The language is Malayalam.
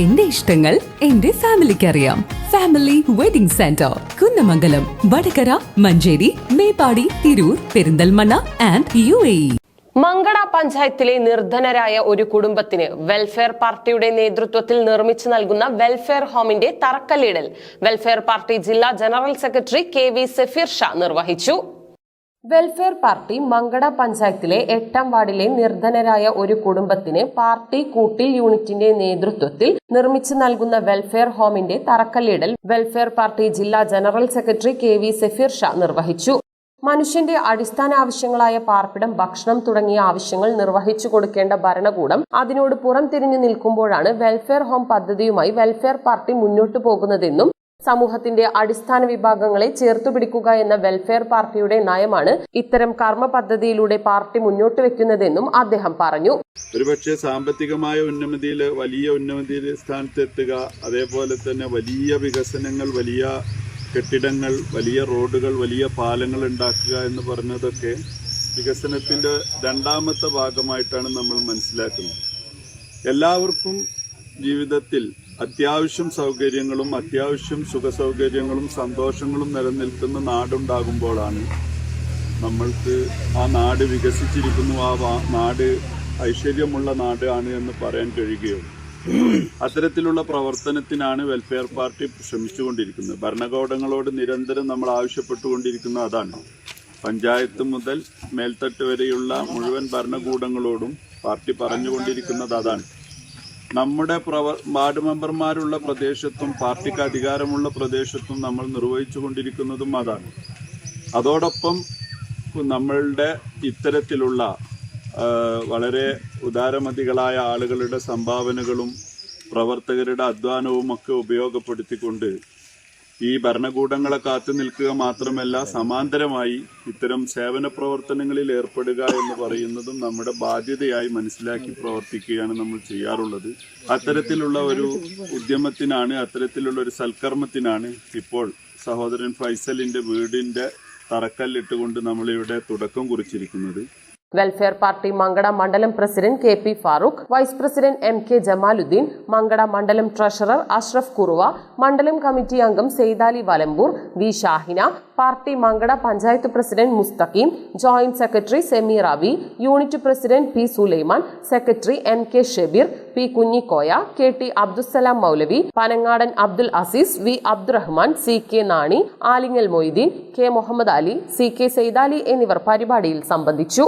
എന്റെ ഇഷ്ടങ്ങൾ എന്റെ ഫാമിലിക്ക് അറിയാം family wedding centre Kunnamangalam Vadakara Manjeri Meppadi Tirur Perinthalmanna and U A Mankada പഞ്ചായത്തിലെ നിർധനരായ ഒരു കുടുംബത്തിന് വെൽഫെയർ പാർട്ടിയുടെ നേതൃത്വത്തിൽ നിർമ്മിച്ചു നൽകുന്ന വെൽഫെയർ ഹോമിന്റെ തറക്കല്ലിടൽ. വെൽഫെയർ പാർട്ടി ജില്ലാ general secretary K V Safeer Shah നിർവഹിച്ചു. വെൽഫെയർ പാർട്ടി മങ്കട പഞ്ചായത്തിലെ എട്ടാം വാർഡിലെ നിർധനരായ ഒരു കുടുംബത്തിന് പാർട്ടി കൂട്ടിൽ യൂണിറ്റിന്റെ നേതൃത്വത്തിൽ നിർമ്മിച്ചു നൽകുന്ന വെൽഫെയർ ഹോമിന്റെ തറക്കല്ലിടൽ വെൽഫെയർ പാർട്ടി ജില്ലാ general secretary K V Safeer Shah നിർവഹിച്ചു. മനുഷ്യന്റെ അടിസ്ഥാന ആവശ്യങ്ങളായ പാർപ്പിടം ഭക്ഷണം തുടങ്ങിയ ആവശ്യങ്ങൾ നിർവഹിച്ചു കൊടുക്കേണ്ട ഭരണകൂടം അതിനോട് പുറം തിരിഞ്ഞു നിൽക്കുമ്പോഴാണ് വെൽഫെയർ ഹോം പദ്ധതിയുമായി വെൽഫെയർ പാർട്ടി മുന്നോട്ടു പോകുന്നതെന്നും സമൂഹത്തിന്റെ അടിസ്ഥാന വിഭാഗങ്ങളെ ചേർത്തുപിടിക്കുക എന്ന വെൽഫെയർ പാർട്ടിയുടെ നയമാണ് ഇത്തരം കർമ്മ പദ്ധതിയിലൂടെ പാർട്ടി മുന്നോട്ട് വെക്കുന്നതെന്നും അദ്ദേഹം പറഞ്ഞു. ഒരുപക്ഷെ സാമ്പത്തികമായ ഉന്നമതിയിൽ വലിയ ഉന്നമതിയിൽ സ്ഥാനത്തെത്തുക അതേപോലെ തന്നെ വലിയ വികസനങ്ങൾ വലിയ കെട്ടിടങ്ങൾ വലിയ റോഡുകൾ വലിയ പാലങ്ങൾ ഉണ്ടാക്കുക എന്ന് പറഞ്ഞതൊക്കെ വികസനത്തിന്റെ രണ്ടാമത്തെ ഭാഗമായിട്ടാണ് നമ്മൾ മനസ്സിലാക്കുന്നത്. എല്ലാവർക്കും ജീവിതത്തിൽ അത്യാവശ്യം സൗകര്യങ്ങളും അത്യാവശ്യം സുഖസൗകര്യങ്ങളും സന്തോഷങ്ങളും നിലനിൽക്കുന്ന നാടുണ്ടാകുമ്പോഴാണ് നമ്മൾക്ക് ആ നാട് വികസിച്ചിരിക്കുന്നു ആ നാട് ഐശ്വര്യമുള്ള നാടാണ് എന്ന് പറയാൻ കഴിയുകയുള്ളൂ. അത്തരത്തിലുള്ള പ്രവർത്തനത്തിനാണ് വെൽഫെയർ പാർട്ടി ശ്രമിച്ചുകൊണ്ടിരിക്കുന്നത്. ഭരണകൂടങ്ങളോട് നിരന്തരം നമ്മൾ ആവശ്യപ്പെട്ടുകൊണ്ടിരിക്കുന്ന അതാണ്. പഞ്ചായത്ത് മുതൽ മേൽത്തട്ട് വരെയുള്ള മുഴുവൻ ഭരണകൂടങ്ങളോടും പാർട്ടി പറഞ്ഞുകൊണ്ടിരിക്കുന്നത് അതാണ്. നമ്മുടെ പ്രവ വാർഡ് മെമ്പർമാരുള്ള പ്രദേശത്തും പാർട്ടിക്ക് അധികാരമുള്ള പ്രദേശത്തും നമ്മൾ നിർവഹിച്ചു കൊണ്ടിരിക്കുന്നതും അതാണ്. അതോടൊപ്പം നമ്മളുടെ ഇത്തരത്തിലുള്ള വളരെ ഉദാരമതികളായ ആളുകളുടെ സംഭാവനകളും പ്രവർത്തകരുടെ അധ്വാനവും ഒക്കെ ഉപയോഗപ്പെടുത്തിക്കൊണ്ട് ഈ ഭരണകൂടങ്ങളെ കാത്തു നിൽക്കുക മാത്രമല്ല സമാന്തരമായി ഇത്തരം സേവന പ്രവർത്തനങ്ങളിൽ ഏർപ്പെടുക എന്ന് പറയുന്നതും നമ്മുടെ ബാധ്യതയായി മനസ്സിലാക്കി പ്രവർത്തിക്കുകയാണ് നമ്മൾ ചെയ്യാറുള്ളത്. അത്തരത്തിലുള്ള ഒരു ഉദ്യമത്തിനാണ് അത്തരത്തിലുള്ള ഒരു സൽക്കർമ്മത്തിനാണ് ഇപ്പോൾ സഹോദരൻ ഫൈസലിന്റെ വീടിന്റെ തറക്കല്ലിട്ടുകൊണ്ട് നമ്മളിവിടെ തുടക്കം കുറിച്ചിരിക്കുന്നത്. വെൽഫെയർ പാർട്ടി മങ്കട മണ്ഡലം president K P Farooq vice president M K Jamaluddin Mankada മണ്ഡലം ട്രഷറർ അഷ്റഫ് കുറുവ മണ്ഡലം കമ്മിറ്റി അംഗം Saithali Valambur V Shahina party Mankada panchayat president Mustaqeem joint secretary Sameer Abi unit president P Sulaiman secretary N K Shebeer P Kunhikoya K T Abdussalam Maulavi Panangadan Abdul Azeez V Abdurahman C K Nani Alingal Moideen K Muhammad Ali C K Saithali എന്നിവർ പരിപാടിയിൽ സംബന്ധിച്ചു.